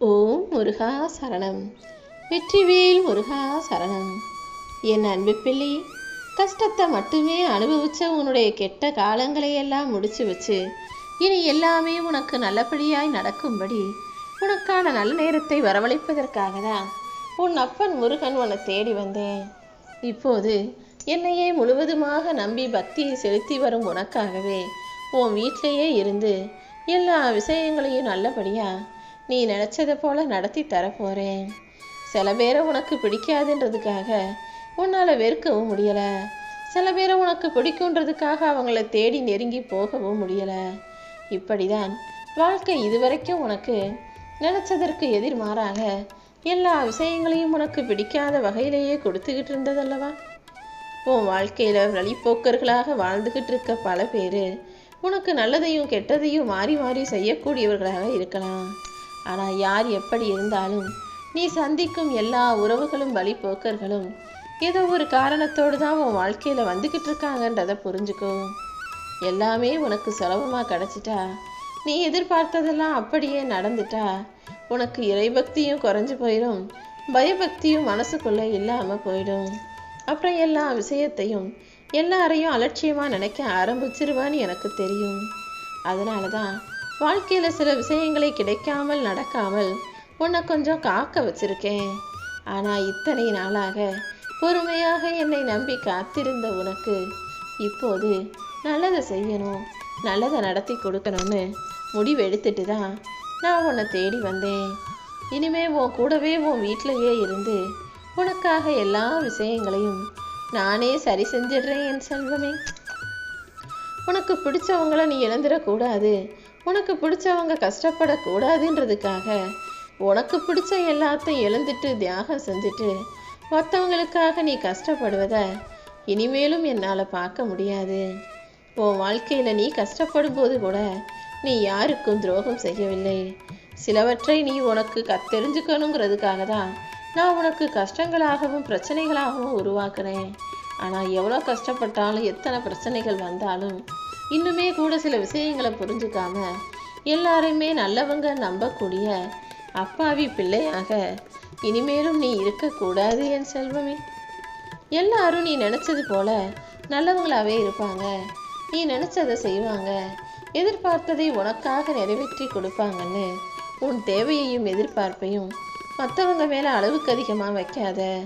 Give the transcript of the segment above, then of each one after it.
ஓம் முருகா சரணம். வெற்றிவேல் முருகா சரணம். என் அன்பு பிள்ளை கஷ்டத்தை மட்டுமே அனுபவிச்ச உன்னுடைய கெட்ட காலங்களை எல்லாம் முடிச்சு வச்சு இனி எல்லாமே உனக்கு நல்லபடியாய் நடக்கும்படி உனக்கான நல்ல நேரத்தை வரவழைப்பதற்காக தான் உன் அப்பன் முருகன் உன்னை தேடி வந்தேன். இப்போது என்னையே முழுவதுமாக நம்பி பக்தியை செலுத்தி வரும் உனக்காகவே உன் வீட்டிலேயே இருந்து எல்லா விஷயங்களையும் நல்லபடியாக நீ நினச்சதை போல நடத்தி தரப்போறேன். சில பேரை உனக்கு பிடிக்காதுன்றதுக்காக உன்னால் வெறுக்கவும் முடியலை. சில பேரை உனக்கு பிடிக்குன்றதுக்காக அவங்கள தேடி நெருங்கி போகவும் முடியலை. இப்படிதான் வாழ்க்கை இதுவரைக்கும் உனக்கு நினச்சதற்கு எதிர்மாறாக எல்லா விஷயங்களையும் உனக்கு பிடிக்காத வகையிலேயே கொடுத்துக்கிட்டு இருந்ததல்லவா? உன் வாழ்க்கையில் வழிப்போக்கர்களாக வாழ்ந்துக்கிட்டு இருக்க பல பேர் உனக்கு நல்லதையும் கெட்டதையும் மாறி மாறி செய்யக்கூடியவர்களாக இருக்கலாம். ஆனால் யார் எப்படி இருந்தாலும் நீ சந்திக்கும் எல்லா உறவுகளும் வழிபோக்கர்களும் ஏதோ ஒரு காரணத்தோடு தான் உன் வாழ்க்கையில் வந்துக்கிட்டு இருக்காங்கன்றதை புரிஞ்சுக்கோ. எல்லாமே உனக்கு சுலபமாக கிடச்சிட்டா நீ எதிர்பார்த்ததெல்லாம் அப்படியே நடந்துட்டா உனக்கு இறைபக்தியும் குறைஞ்சு போயிடும் பயபக்தியும் மனசுக்குள்ளே இல்லாமல் போயிடும். அப்புறம் எல்லா விஷயத்தையும் எல்லாரையும் அலட்சியமாக நினைக்க ஆரம்பிச்சிருவான்னு எனக்கு தெரியும். அதனால தான் வாழ்க்கையில் சில விஷயங்களை கிடைக்காமல் நடக்காமல் உன்னை கொஞ்சம் காக்க வச்சிருக்கேன். ஆனால் இத்தனை நாளாக பொறுமையாக என்னை நம்பி காத்திருந்த உனக்கு இப்போது நல்லதை செய்யணும் நல்லதை நடத்தி கொடுக்கணும்னு முடிவு எடுத்துட்டு தான் நான் உன்னை தேடி வந்தேன். இனிமே உன் கூடவே உன் வீட்டிலையே இருந்து உனக்காக எல்லா விஷயங்களையும் நானே சரி செஞ்சிடுறேன் என் செல்வமே. உனக்கு பிடிச்சவங்கள நீ இழந்துடக்கூடாது. உனக்கு பிடிச்சவங்க கஷ்டப்படக்கூடாதுன்றதுக்காக உனக்கு பிடிச்ச எல்லாத்தையும் எழுந்துட்டு தியாகம் செஞ்சுட்டு மற்றவங்களுக்காக நீ கஷ்டப்படுவதை இனிமேலும் என்னால் பார்க்க முடியாது. உன் வாழ்க்கையில் நீ கஷ்டப்படும் போது கூட நீ யாருக்கும் துரோகம் செய்யவில்லை. சிலவற்றை நீ உனக்கு க தெரிஞ்சுக்கணுங்கிறதுக்காக தான் நான் உனக்கு கஷ்டங்களாகவும் பிரச்சனைகளாகவும் உருவாக்குறேன். ஆனால் எவ்வளோ கஷ்டப்பட்டாலும் எத்தனை பிரச்சனைகள் வந்தாலும் இன்னுமே கூட சில விஷயங்களை புரிஞ்சுக்காம எல்லாரையுமே நல்லவங்க நம்பக்கூடிய அப்பாவி பிள்ளையாக இனிமேலும் நீ இருக்கக்கூடாது என் செல்வமே. எல்லாரும் நீ நினச்சது போல நல்லவங்களாகவே இருப்பாங்க. நீ நினச்சதை செய்வாங்க. எதிர்பார்த்ததை உனக்காக நிறைவேற்றி கொடுப்பாங்கன்னு உன் தேவையையும் எதிர்பார்ப்பையும் மற்றவங்க மேலே அளவுக்கு அதிகமாக வைக்காத.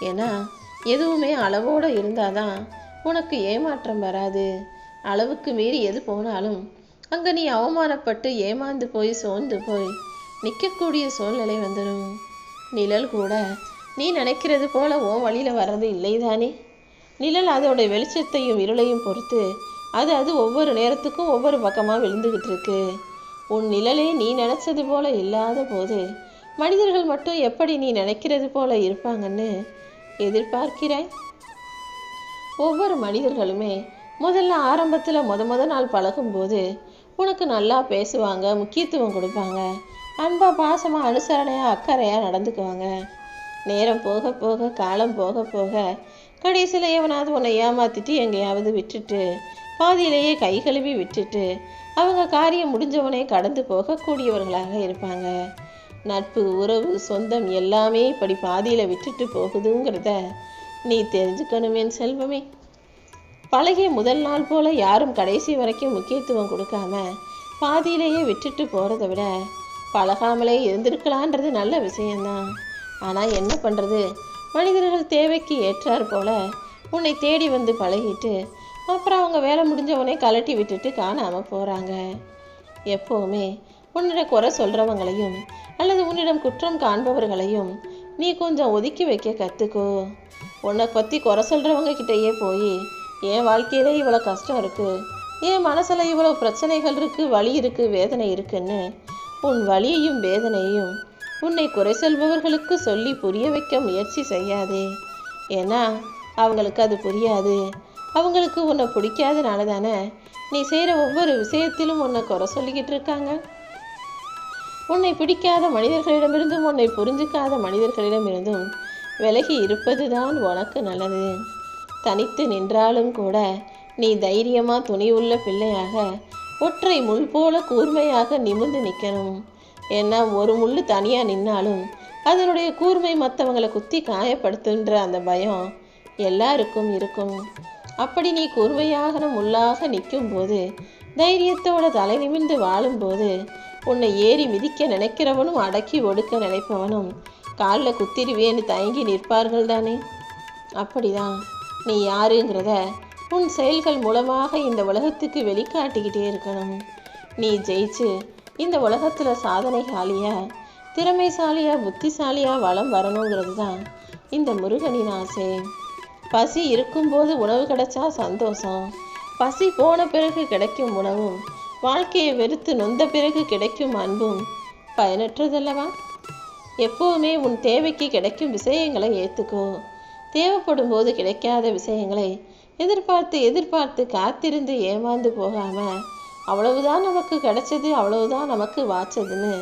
ஏன்னா எதுவுமே அளவோடு இருந்தாதான் உனக்கு ஏமாற்றம் வராது. அளவுக்கு மீறி எது போனாலும் அங்கே நீ அவமானப்பட்டு ஏமாந்து போய் சோர்ந்து போய் நிற்கக்கூடிய சூழ்நிலை வந்துடும் நிழல் கூட நீ நினைக்கிறது போல உன் வழியில் வர்றது இல்லைதானே? நிழல் அதோட வெளிச்சத்தையும் இருளையும் பொறுத்து அது அது ஒவ்வொரு நேரத்துக்கும் ஒவ்வொரு பக்கமாக விழுந்துக்கிட்டு இருக்கு உன் நிழலே நீ நினச்சது போல இல்லாத போது மனிதர்கள் மட்டும் எப்படி நீ நினைக்கிறது போல இருப்பாங்கன்னு எதிர்பார்க்கிறாய்? ஒவ்வொரு மனிதர்களுமே முதல்ல ஆரம்பத்தில் முத முத நாள் பழகும்போது உனக்கு நல்லா பேசுவாங்க முக்கியத்துவம் கொடுப்பாங்க. அன்பாக பாசமாக அனுசரணையாக அக்கறையாக நடந்துக்குவாங்க. நேரம் போக போக காலம் போக போக கடைசியில் எவனாவது உன்னை ஏமாத்திட்டு எங்கேயாவது விட்டுட்டு பாதியிலேயே கை கழுவி விட்டுட்டு அவங்க காரியம் முடிஞ்சவனே கடந்து போகக்கூடியவர்களாக இருப்பாங்க. நட்பு உறவு சொந்தம் எல்லாமே இப்படி பாதியில் விட்டுட்டு போகுதுங்கிறத நீ தெரிஞ்சுக்கணுமே செல்வமே. பழகிய முதல் நாள் போல யாரும் கடைசி வரைக்கும் முக்கியத்துவம் கொடுக்காம பாதியிலேயே விட்டுட்டு போகிறத விட பழகாமலே இருந்திருக்கலான்றது நல்ல விஷயம்தான். ஆனால் என்ன பண்ணுறது மனிதர்கள் தேவைக்கு ஏற்றார் போல உன்னை தேடி வந்து பழகிட்டு அப்புறம் அவங்க வேலை முடிஞ்சவனே கலட்டி விட்டுட்டு காணாமல் போகிறாங்க எப்போவுமே உன்னிடம் குறை சொல்கிறவங்களையும் அல்லது உன்னிடம் குற்றம் காண்பவர்களையும் நீ கொஞ்சம் ஒதுக்கி வைக்க கற்றுக்கோ உன்னை பற்றி குறை சொல்கிறவங்க கிட்டேயே போய் என் வாழ்க்கையில இவ்வளோ கஷ்டம் இருக்குது என் மனசில் இவ்வளோ பிரச்சனைகள் இருக்குது வலி இருக்குது வேதனை இருக்குன்னு. உன் வலியையும் வேதனையும் உன்னை குறை சொல்பவர்களுக்கு சொல்லி புரிய வைக்க முயற்சி செய்யாதே. ஏன்னா அவங்களுக்கு அது புரியாது. அவங்களுக்கு உன்னை பிடிக்காதனால தானே நீ செய்கிற ஒவ்வொரு விஷயத்திலும் உன்னை குறை சொல்லிக்கிட்டு இருக்காங்க. உன்னை பிடிக்காத மனிதர்களிடமிருந்தும் உன்னை புரிஞ்சுக்காத மனிதர்களிடமிருந்தும் விலகி இருப்பதுதான் உனக்கு நல்லது. தனித்து நின்றாலும் கூட நீ தைரியமா துணிவுள்ள பிள்ளையாக ஒற்றை முள் போல கூர்மையாக நிமிர்ந்து நிற்கணும். ஏன்னா ஒரு முள் தனியாக நின்னாலும் அதனுடைய கூர்மை மற்றவங்களை குத்தி காயப்படுத்துன்ற அந்த பயம் எல்லாருக்கும் இருக்கும். அப்படி நீ கூர்மையாக முள்ளாக நிற்கும்போது தைரியத்தோட தலை நிமிர்ந்து வாழும்போது உன்னை ஏறி மிதிக்க நினைக்கிறவனும் அடக்கி ஒடுக்க நினைப்பவனும் காலில் குத்திருவேன்னு தயங்கி நிற்பார்கள் தானே அப்படிதான். நீ யாருங்கிறத உன் செயல்கள் மூலமாக இந்த உலகத்துக்கு வெளிக்காட்டிக்கிட்டே இருக்கணும். நீ ஜெயிச்சு இந்த உலகத்தில் சாதனைசாலியா திறமைசாலியாக புத்திசாலியாக வளம் வரணுங்கிறது தான் இந்த முருகனின் ஆசை. பசி இருக்கும்போது உணவு கிடைச்சா சந்தோஷம். பசி போன பிறகு கிடைக்கும் உணவும் வாழ்க்கையை வெறுத்து நொந்த பிறகு கிடைக்கும் அன்பும் பயனற்றதல்லவா? எப்போவுமே உன் தேவைக்கு கிடைக்கும் விஷயங்களை ஏற்றுக்கோ தேவைப்படும் போது கிடைக்காத விஷயங்களை எதிர்பார்த்து எதிர்பார்த்து காத்திருந்து ஏமாந்து போகாமல் அவ்வளவுதான் நமக்கு கிடைச்சது அவ்வளவுதான் நமக்கு வாச்சதுன்னு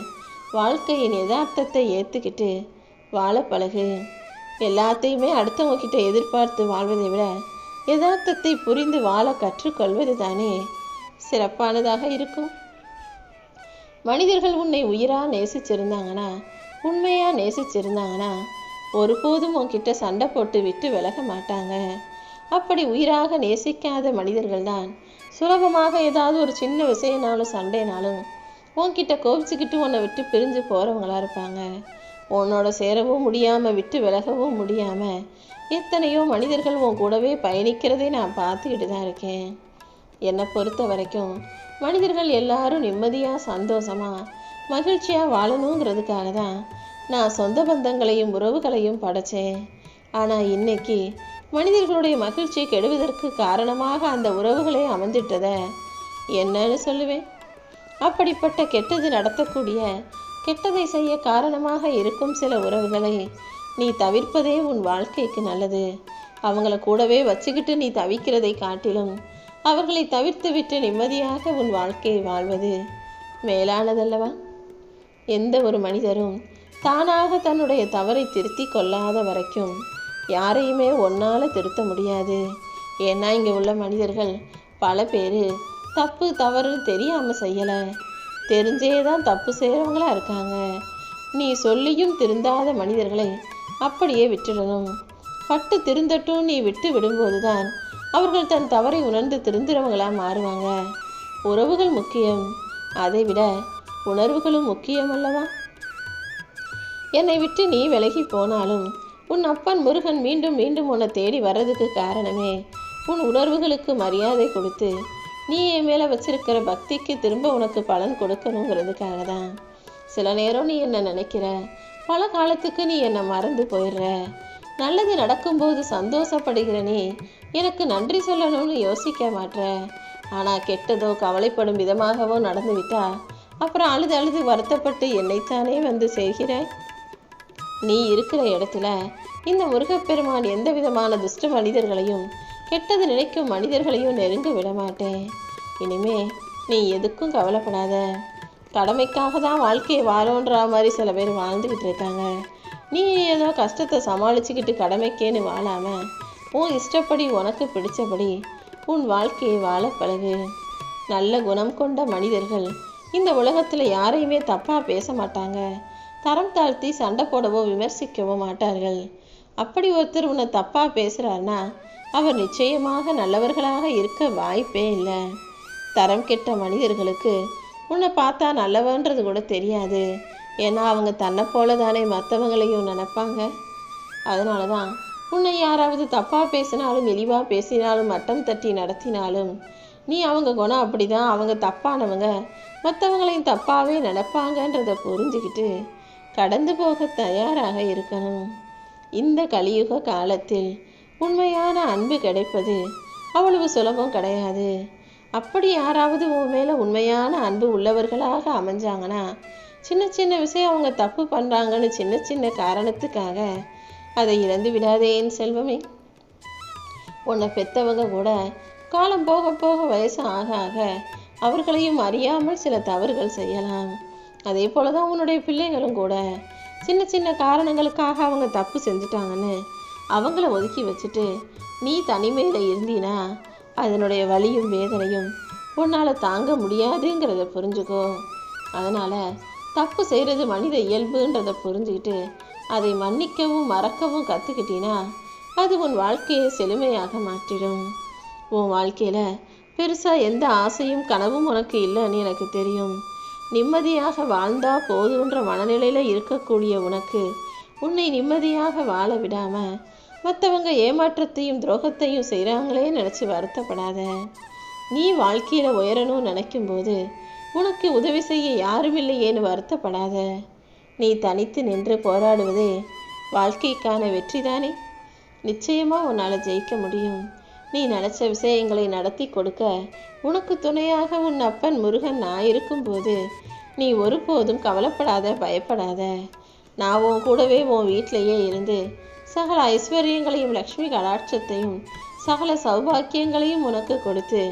வாழ்க்கையின் யதார்த்தத்தை ஏற்றுக்கிட்டு வாழ பழகு. எல்லாத்தையுமே அடுத்தவங்க கிட்ட எதிர்பார்த்து வாழ்வதை விட யதார்த்தத்தை புரிந்து வாழ கற்றுக்கொள்வது தானே சிறப்பானதாக இருக்கும். மனிதர்கள் உன்னை உயிராக நேசிச்சிருந்தாங்கன்னா உண்மையாக நேசிச்சிருந்தாங்கன்னா ஒருபோதும் உன்கிட்ட சண்டை போட்டு விட்டு விலக மாட்டாங்க. அப்படி உயிராக நேசிக்காத மனிதர்கள் தான் சுலபமாக ஏதாவது ஒரு சின்ன விஷயனாலும் சண்டைனாலும் உன்கிட்ட கோபிச்சுக்கிட்டு உன்னை விட்டு பிரிஞ்சு போகிறவங்களா இருப்பாங்க. உன்னோட சேரவும் முடியாமல் விட்டு விலகவும் முடியாமல் எத்தனையோ மனிதர்கள் உன் கூடவே பயணிக்கிறதை நான் பார்த்துக்கிட்டு தான் இருக்கேன். என்னை பொறுத்த வரைக்கும் மனிதர்கள் எல்லாரும் நிம்மதியாக சந்தோஷமா மகிழ்ச்சியாக வாழணுங்கிறதுக்காக தான் நான் சொந்த பந்தங்களையும் உறவுகளையும் படைச்சேன். ஆனால் இன்னைக்கு மனிதர்களுடைய மகிழ்ச்சியை கெடுவதற்கு காரணமாக அந்த உறவுகளே அமைஞ்சிட்டத என்னன்னு சொல்லுவேன். அப்படிப்பட்ட கெட்டது நடத்தக்கூடிய கெட்டதை செய்ய காரணமாக இருக்கும் சில உறவுகளை நீ தவிர்ப்பதே உன் வாழ்க்கைக்கு நல்லது. அவங்கள கூடவே வச்சுக்கிட்டு நீ தவிக்கிறதை காட்டிலும் அவர்களை தவிர்த்து விட்டு நிம்மதியாக உன் வாழ்க்கையை வாழ்வது மேலானதல்லவா? எந்த ஒரு மனிதரும் தானாக தன்னுடைய தவறை திருத்தி கொள்ளாத வரைக்கும் யாரையுமே ஒன்னால திருத்த முடியாது. ஏன்னா இங்கே உள்ள மனிதர்கள் பல பேர் தப்பு தவறு தெரியாமல் செய்யலை. தெரிஞ்சே தான் தப்பு செய்கிறவங்களா இருக்காங்க. நீ சொல்லியும் திருந்தாத மனிதர்களை அப்படியே விட்டுடணும். பட்டு திருந்தட்டும் நீ விட்டு விடும்போது தான் அவர்கள் தன் தவறை உணர்ந்து திருந்துறவங்களாக மாறுவாங்க. உறவுகள் முக்கியம். அதை விட உணர்வுகளும் முக்கியம் அல்லவா? என்னை விட்டு நீ விலகி போனாலும் உன் அப்பன் முருகன் மீண்டும் மீண்டும் உன்னை தேடி வர்றதுக்கு காரணமே உன் உணர்வுகளுக்கு மரியாதை கொடுத்து நீ என் மேலே வச்சிருக்கிற பக்திக்கு திரும்ப உனக்கு பலன் கொடுக்கணுங்கிறதுக்காக தான். சில நேரம் நீ என்ன நினைக்கிற? பல காலத்துக்கு நீ என்னை மறந்து போயிடுற? நல்லது நடக்கும்போது சந்தோஷப்படுகிற நீ எனக்கு நன்றி சொல்லணும்னு யோசிக்க மாட்ற. ஆனால் கெட்டதோ கவலைப்படும் விதமாகவோ நடந்துவிட்டா அப்புறம் அழுது அழுது வருத்தப்பட்டு என்னைத்தானே வந்து செய்கிறேன் நீ இருக்கிற இடத்துல இந்த முருகப்பெருமான் எந்த விதமான துஷ்ட மனிதர்களையும் கெட்டது நினைக்கும் மனிதர்களையும் நெருங்க விடமாட்டேன் இனிமே நீ எதுக்கும் கவலைப்படாத. கடமைக்காக தான் வாழ்க்கையை வாழோன்ற மாதிரி சில பேர் வாழ்ந்துக்கிட்டு இருக்காங்க. நீ ஏதோ கஷ்டத்தை சமாளிச்சுக்கிட்டு கடமைக்கேன்னு வாழாம உன் இஷ்டப்படி உனக்கு பிடிச்சபடி உன் வாழ்க்கையை வாழ பழகு. நல்ல குணம் கொண்ட மனிதர்கள் இந்த உலகத்தில் யாரையுமே தப்பாக பேச மாட்டாங்க. தரம் தாழ்த்தி சண்டை போடவோ விமர்சிக்கவோ மாட்டார்கள். அப்படி ஒருத்தர் உன்னை தப்பாக பேசுகிறாருன்னா அவர் நிச்சயமாக நல்லவர்களாக இருக்க வாய்ப்பே இல்லை. தரம் கெட்ட மனிதர்களுக்கு உன்னை பார்த்தா நல்லவன்றது கூட தெரியாது. ஏன்னா அவங்க தன்னை போல தானே மற்றவங்களையும் நினைப்பாங்க. அதனால தான் உன்னை யாராவது தப்பாக பேசினாலும் இழிவாக பேசினாலும் மட்டம் தட்டி நடத்தினாலும் நீ அவங்க குணம் அப்படிதான் அவங்க தப்பானவங்க மற்றவங்களையும் தப்பாகவே நினைப்பாங்கன்றதை புரிஞ்சுக்கிட்டு கடந்து போக தயாராக இருக்கணும். இந்த கலியுக காலத்தில் உண்மையான அன்பு கிடைப்பது அவ்வளவு சுலபம் கிடையாது. அப்படி யாராவது உன் மேலே உண்மையான அன்பு உள்ளவர்களாக அமைஞ்சாங்கன்னா சின்ன சின்ன விஷயம் அவங்க தப்பு பண்ணுறாங்கன்னு சின்ன சின்ன காரணத்துக்காக அதை இழந்து விடாதேன்னு செல்வமே. உன்னை பெற்றவங்க கூட காலம் போக போக வயசு ஆக ஆக அவர்களையும் அறியாமல் சில தவறுகள் செய்யலாம். அதே போல தான் உன்னுடைய பிள்ளைகளும் கூட. சின்ன சின்ன காரணங்களுக்காக அவங்க தப்பு செஞ்சுட்டாங்கன்னு அவங்கள ஒதுக்கி வச்சுட்டு நீ தனிமையில் இருந்தினா அதனுடைய வலியும் வேதனையும் உன்னால் தாங்க முடியாதுங்கிறத புரிஞ்சுக்கோ. அதனால் தப்பு செய்கிறது மனித இயல்புன்றதை புரிஞ்சுக்கிட்டு அதை மன்னிக்கவும் மறக்கவும் கற்றுக்கிட்டினா அது உன் வாழ்க்கையை செழுமையாக மாற்றிடும். உன் வாழ்க்கையில் பெருசாக எந்த ஆசையும் கனவும் உனக்கு இல்லைன்னு எனக்கு தெரியும். நிம்மதியாக வாழ்ந்தா போதுன்ற மனநிலையில் இருக்கக்கூடிய உனக்கு உன்னை நிம்மதியாக வாழ விடாமல் மற்றவங்க ஏமாற்றத்தையும் துரோகத்தையும் செய்கிறாங்களே நினச்சி வருத்தப்படாத. நீ வாழ்க்கையில் உயரணும்னு நினைக்கும்போது உனக்கு உதவி செய்ய யாரும் இல்லையேன்னு வருத்தப்படாத. நீ தனித்து நின்று போராடுவதே வாழ்க்கைக்கான வெற்றி தானே நிச்சயமாக உன்னால் ஜெயிக்க முடியும். நீ நினச்ச விஷயங்களை நடத்தி கொடுக்க உனக்கு துணையாக உன் அப்பன் முருகன் நான் இருக்கும்போது நீ ஒருபோதும் கவலைப்படாத பயப்படாத. நான் உன் கூடவே உன் வீட்டிலேயே இருந்து சகல ஐஸ்வர்யங்களையும் லக்ஷ்மி கடாட்சத்தையும் சகல சௌபாக்கியங்களையும் உனக்கு கொடுத்து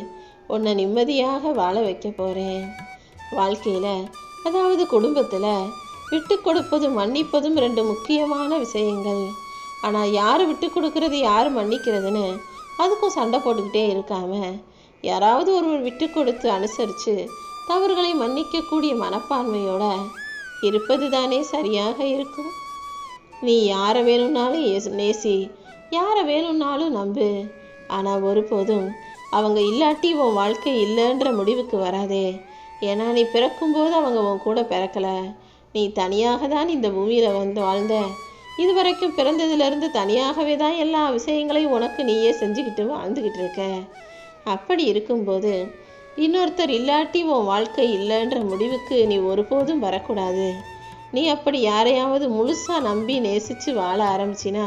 உன்னை நிம்மதியாக வாழ வைக்க போகிறேன் வாழ்க்கையில் அதாவது குடும்பத்தில் விட்டு கொடுப்பதும் மன்னிப்பதும் ரெண்டு முக்கியமான விஷயங்கள். ஆனால் யார் விட்டு கொடுக்கறது யார் மன்னிக்கிறதுன்னு அதுக்கும் சண்டை போட்டுக்கிட்டே இருக்காம யாராவது ஒருவர் விட்டு கொடுத்து அனுசரித்து தவறுகளை மன்னிக்கக்கூடிய மனப்பான்மையோட இருப்பது தானே சரியாக இருக்கும். நீ யாரை வேணும்னாலும் நேசி யாரை வேணும்னாலும் நம்பு. ஆனால் ஒருபோதும் அவங்க இல்லாட்டி உன் வாழ்க்கை இல்லைன்ற முடிவுக்கு வராதே. ஏன்னா நீ பிறக்கும்போது அவங்க உன் கூட பிறக்கலை. நீ தனியாக தான் இந்த பூமியில் வந்து வாழ்ந்த. இதுவரைக்கும் பிறந்ததுலேருந்து தனியாகவே தான் எல்லா விஷயங்களையும் உனக்கு நீயே செஞ்சுக்கிட்டு வாழ்ந்துக்கிட்டு இருக்க. அப்படி இருக்கும்போது இன்னொருத்தர் இல்லாட்டி உன் வாழ்க்கை இல்லைன்ற முடிவுக்கு நீ ஒருபோதும் வரக்கூடாது. நீ அப்படி யாரையாவது முழுசாக நம்பி நேசித்து வாழ ஆரம்பிச்சினா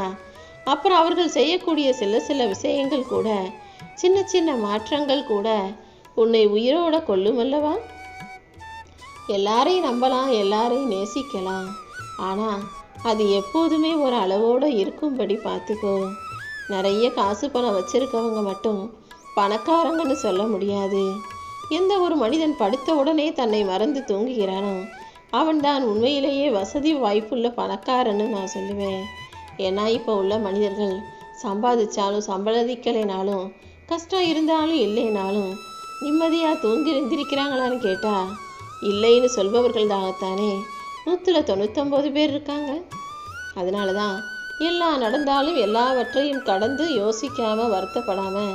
அப்புறம் அவர்கள் செய்யக்கூடிய சில சில விஷயங்கள் கூட சின்ன சின்ன மாற்றங்கள் கூட உன்னை உயிரோட கொல்லுமல்லவா எல்லாரையும் நம்பலாம் எல்லாரையும் நேசிக்கலாம். ஆனால் அது எப்போதுமே ஒரு அளவோடு இருக்கும்படி பார்த்துக்கோ. நிறைய காசு பணம் வச்சிருக்கவங்க மட்டும் பணக்காரங்கன்னு சொல்ல முடியாது. எந்த ஒரு மனிதன் படுத்த உடனே தன்னை மறந்து தூங்குகிறானோ அவன்தான் உண்மையிலேயே வசதி வாய்ப்புள்ள பணக்காரன்னு நான் சொல்லுவேன். ஏன்னா இப்போ உள்ள மனிதர்கள் சம்பாதிச்சாலும் சம்பளதிக்கலைனாலும் கஷ்டம் இருந்தாலும் இல்லைனாலும் நிம்மதியாக தூங்கி இருந்திருக்கிறாங்களான்னு கேட்டால் இல்லைன்னு சொல்பவர்கள் தாகத்தானே நூற்றில் தொண்ணூத்தொம்பது பேர் இருக்காங்க. அதனால தான் எல்லாம் நடந்தாலும் எல்லாவற்றையும் கடந்து யோசிக்காமல் வருத்தப்படாமல்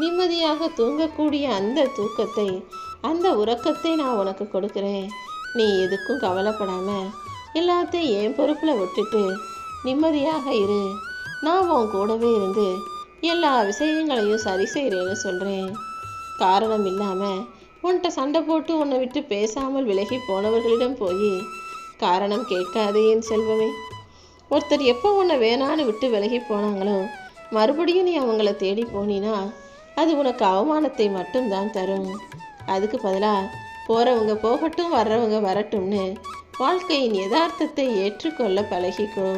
நிம்மதியாக தூங்கக்கூடிய அந்த தூக்கத்தை அந்த உறக்கத்தை நான் உனக்கு கொடுக்குறேன். நீ எதுக்கும் கவலைப்படாமல் எல்லாத்தையும் என் பொறுப்பில் விட்டுட்டு நிம்மதியாக இரு. நான் உன் கூடவே இருந்து எல்லா விஷயங்களையும் சரி செய்கிறேன்னு சொல்கிறேன் காரணம் இல்லாமல் உன்கிட்ட சண்டை போட்டு உன்னை விட்டு பேசாமல் விலகி போனவர்களிடம் போய் காரணம் கேட்காதே என் செல்வமே. ஒருத்தர் எப்போ உன்னை வேணான்னு விட்டு விலகி போனாங்களோ மறுபடியும் நீ அவங்கள தேடி போனினா அது உனக்கு அவமானத்தை மட்டும்தான் தரும். அதுக்கு பதிலாக போகிறவங்க போகட்டும் வர்றவங்க வரட்டும்னு வாழ்க்கையின் யதார்த்தத்தை ஏற்றுக்கொள்ள பழகிக்கோ.